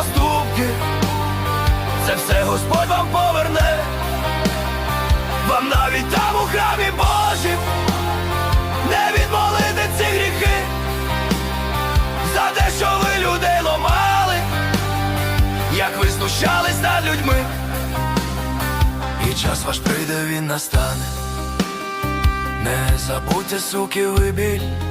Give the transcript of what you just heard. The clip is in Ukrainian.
поступки. Це все Господь вам поверне, вам навіть там у храмі Божім не відмолити ці гріхи, за те, що ви людей ломали, як ви знущались над людьми, і час ваш прийде, він настане. Не забудьте, суки, ви біль